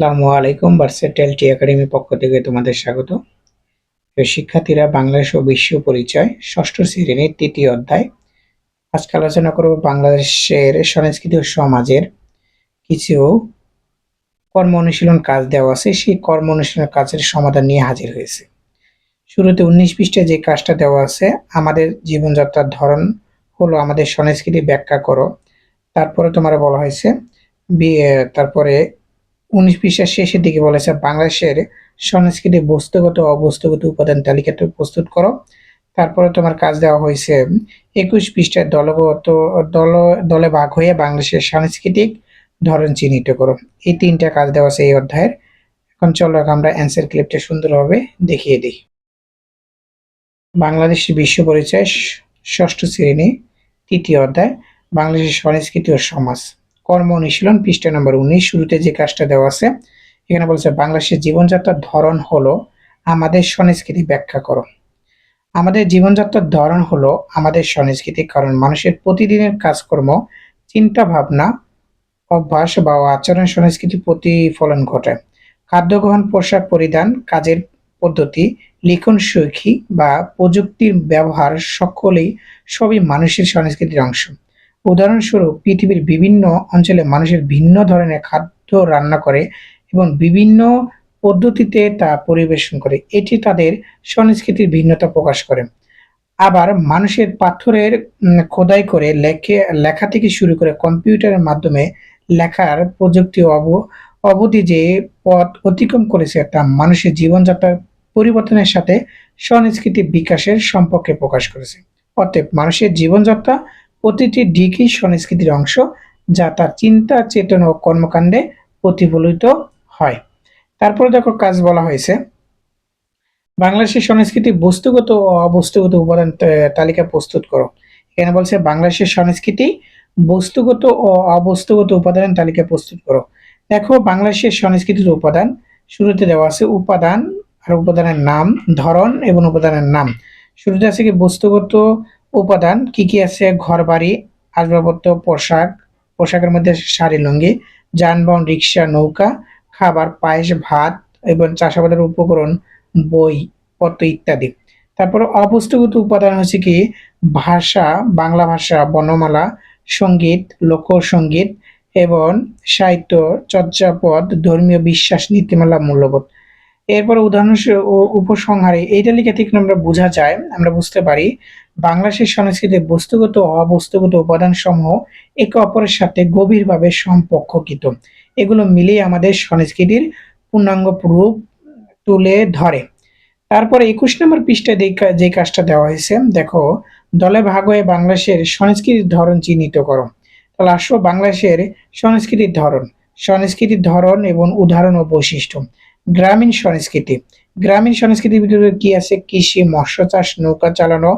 আসসালামু আলাইকুম ভার্সেটাইল টি একাডেমি পক্ষ থেকে তোমাদের স্বাগত। শিক্ষার্থীরা, বাংলাদেশ ও বিশ্ব পরিচয়, ষষ্ঠ শ্রেণির তৃতীয় অধ্যায়। আজকে আলোচনা করব বাংলাদেশের সংস্কৃতি ও সমাজের কিছু কর্ম অনুশীলন কাজ দেওয়া আছে। সেই কর্ম অনুশীলন কাজের সমাধান নিয়ে হাজির হয়েছে। শুরুতে উনিশ পৃষ্ঠায় যে কাজটা দেওয়া আছে, আমাদের জীবনযাত্রার ধরন হলো আমাদের সংস্কৃতি ব্যাখ্যা করো। তারপরে তোমার বলা হয়েছে তারপরে উনিশ পৃষ্ঠার শেষের দিকে বলেছে, বাংলাদেশের সংস্কৃতি বস্তুগত অবস্তুগত উপাদান তালিকাটা প্রস্তুত করো। তারপরে তোমার কাজ দেওয়া হয়েছে একুশ পৃষ্ঠায় দলগত, দল, দলে ভাগ হয়ে বাংলাদেশের সাংস্কৃতিক ধরন চিহ্নিত করো। এই তিনটা কাজ দেওয়া আছে এই অধ্যায়ের। এখন চলো আমরা অ্যান্সার ক্লিপটা সুন্দরভাবে দেখিয়ে দিই। বাংলাদেশ বিশ্ব পরিচয় ষষ্ঠ শ্রেণি, তৃতীয় অধ্যায়, বাংলাদেশের সংস্কৃতি ও সমাজ। কর্ম অনুশীলন, পৃষ্ঠা নম্বর উনিশ, শুরুতে যে কাজটা দেওয়া আছে, এখানে বলছে, বাংলাদেশের জীবনযাত্রার ধরন হলো, আমাদের সংস্কৃতি ব্যাখ্যা করো। আমাদের জীবনযাত্রার ধরন হলো, আমাদের সংস্কৃতি, কারণ মানুষের প্রতিদিনের কাজকর্ম, চিন্তা ভাবনা, অভ্যাস বা আচরণ সংস্কৃতি প্রতিফলন ঘটে। খাদ্য গ্রহণ পোশাক পরিধান, কাজের পদ্ধতি, লিখন শৈখী বা প্রযুক্তির ব্যবহার সকলেই সবই মানুষের সংস্কৃতির অংশ। উদাহরণস্বরূপ, পৃথিবীর বিভিন্ন অঞ্চলে মানুষের ভিন্ন ধরনের খাদ্য রান্না করে এবং বিভিন্ন পদ্ধতিতে তা পরিবেশন করে। এটি তাদের সংস্কৃতির ভিন্নতা প্রকাশ করে। আবার মানুষের পাথরের খোদাই করে লেখে, লেখা থেকে শুরু করে কম্পিউটারের মাধ্যমে লেখার প্রযুক্তি অব, অবধি যে পথ অতিক্রম করেছে তা মানুষের জীবনযাত্রার পরিবর্তনের সাথে সংস্কৃতি বিকাশের সম্পর্কে প্রকাশ করেছে। অতএব মানুষের জীবনযাত্রা প্রতিটি দিকই সংস্কৃতির অংশ যা তার চিন্তা, চেতনা ও কর্মকাণ্ডে প্রতিফলিত হয়। তারপরে দেখো কাজ বলা হয়েছে। বাংলাদেশের সংস্কৃতি বস্তুগত ও অবস্তুগত উপাদান তালিকা প্রস্তুত করো। এখানে বলছে বাংলাদেশের সংস্কৃতি বস্তুগত ও অবস্তুগত উপাদানের তালিকা প্রস্তুত করো। দেখো বাংলাদেশের সংস্কৃতির উপাদান, শুরুতে দেওয়া আছে উপাদান আর উপাদানের নাম, ধরন এবং উপাদানের নাম। শুরুতে আছে কি বস্তুগত উপাদান কি কি আছে? ঘরবাড়ি, আসবাবপত্র, পোশাক, পোশাকের মধ্যে শাড়ি, লুঙ্গি, যানবাহন, রিক্সা, নৌকা, খাবার, পায়েস, ভাত এবং চাষাবাদের উপকরণ, বই, পত্র ইত্যাদি। তারপর অবস্তুগত উপাদান হচ্ছে কি? ভাষা, বাংলা ভাষা, বর্ণমালা, সংগীত, লোকসঙ্গীত এবং সাহিত্য চর্যাপদ ধর্মীয় বিশ্বাস, নীতিমালা, মূল্যবোধ। এরপর উদাহরণ উপসংহারে এই তালিকা থেকে আমরা বোঝা যায়, আমরা বুঝতে পারি বাংলাদেশের সংস্কৃতির বস্তুগত অবস্তুগত উপাদান সমূহ একে অপরের সাথে গভীরভাবে সম্পর্ককৃত। এগুলো মিলিয়ে আমাদের সংস্কৃতির পূর্ণাঙ্গ রূপ তুলে ধরে। তারপরে একুশ নম্বর পৃষ্ঠায় যে কাজটা দেওয়া হয়েছে, দেখো, দলে ভাগ হয়ে বাংলাদেশের সংস্কৃতির ধরন চিহ্নিত করো। তাহলে আসো বাংলাদেশের সংস্কৃতির ধরন। সংস্কৃতির ধরন এবং উদাহরণ ও বৈশিষ্ট্য। গ্রামীণ সংস্কৃতি। গ্রামীণ সংস্কৃতির ভিতরে কি আছে? কৃষি, মৎস্য চাষ, নৌকা চালানো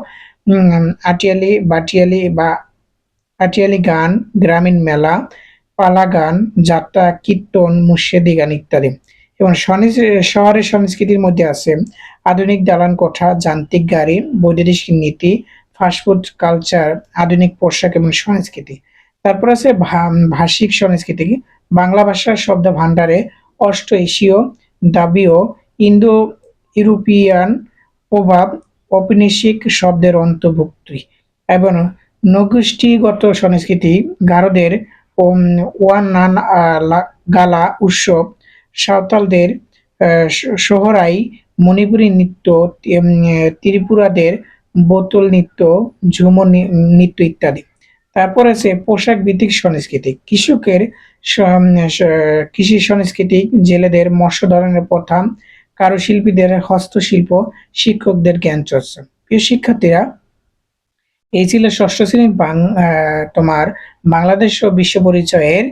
আটিয়ালি, বাটিয়ালি বা আটিয়ালি গান, গ্রামীণ মেলা, পালা গান, যাত্রা, কীর্তন, মুর্শেদি গান ইত্যাদি। এবং শহরের সংস্কৃতির মধ্যে আছে আধুনিক দালান কোঠা, যান্ত্রিক গাড়ি বৈদেশিক নীতি ফাস্টফুড কালচার আধুনিক পোশাক এবং সংস্কৃতি। তারপর আছে ভাষিক সংস্কৃতি। বাংলা ভাষার শব্দ ভাণ্ডারে অষ্ট এশীয় দাবীয় ইন্দো ইউরোপিয়ান প্রভাব ঔপনিবেশিক শব্দের অন্তর্ভুক্তি এবং নগোষ্ঠীগত সংস্কৃতি গারোদের আহ, গালা উৎসব সাঁওতালদের সোহরাই মণিপুরী নৃত্য ত্রিপুরাদের বোতল নৃত্য ঝুমুর নি- নৃত্য ইত্যাদি। তারপর আছে পোশাক ভিত্তিক সংস্কৃতি। কৃষকের কৃষি সংস্কৃতি জেলেদের মৎস্য ধরনের প্রথা কারুশিল্পীদের হস্তশিল্প, শিক্ষকদের জ্ঞান চর্চা। প্রিয় শিক্ষার্থীরা, এই ছিল ষষ্ঠ শ্রেণির তোমার বাংলাদেশ ও বিশ্ব পরিচয়ের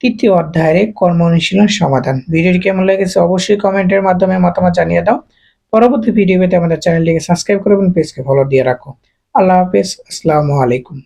তৃতীয় অধ্যায়ের কর্ম অনুশীলন সমাধান। ভিডিওটি কেমন লেগেছে অবশ্যই কমেন্টের মাধ্যমে মতামত জানিয়ে দাও। পরবর্তী ভিডিও পেতে আমাদের চ্যানেলটিকে সাবস্ক্রাইব করবেন পেজকে ফলো দিয়ে রাখো। আল্লাহ হাফেজ, আসসালামু আলাইকুম।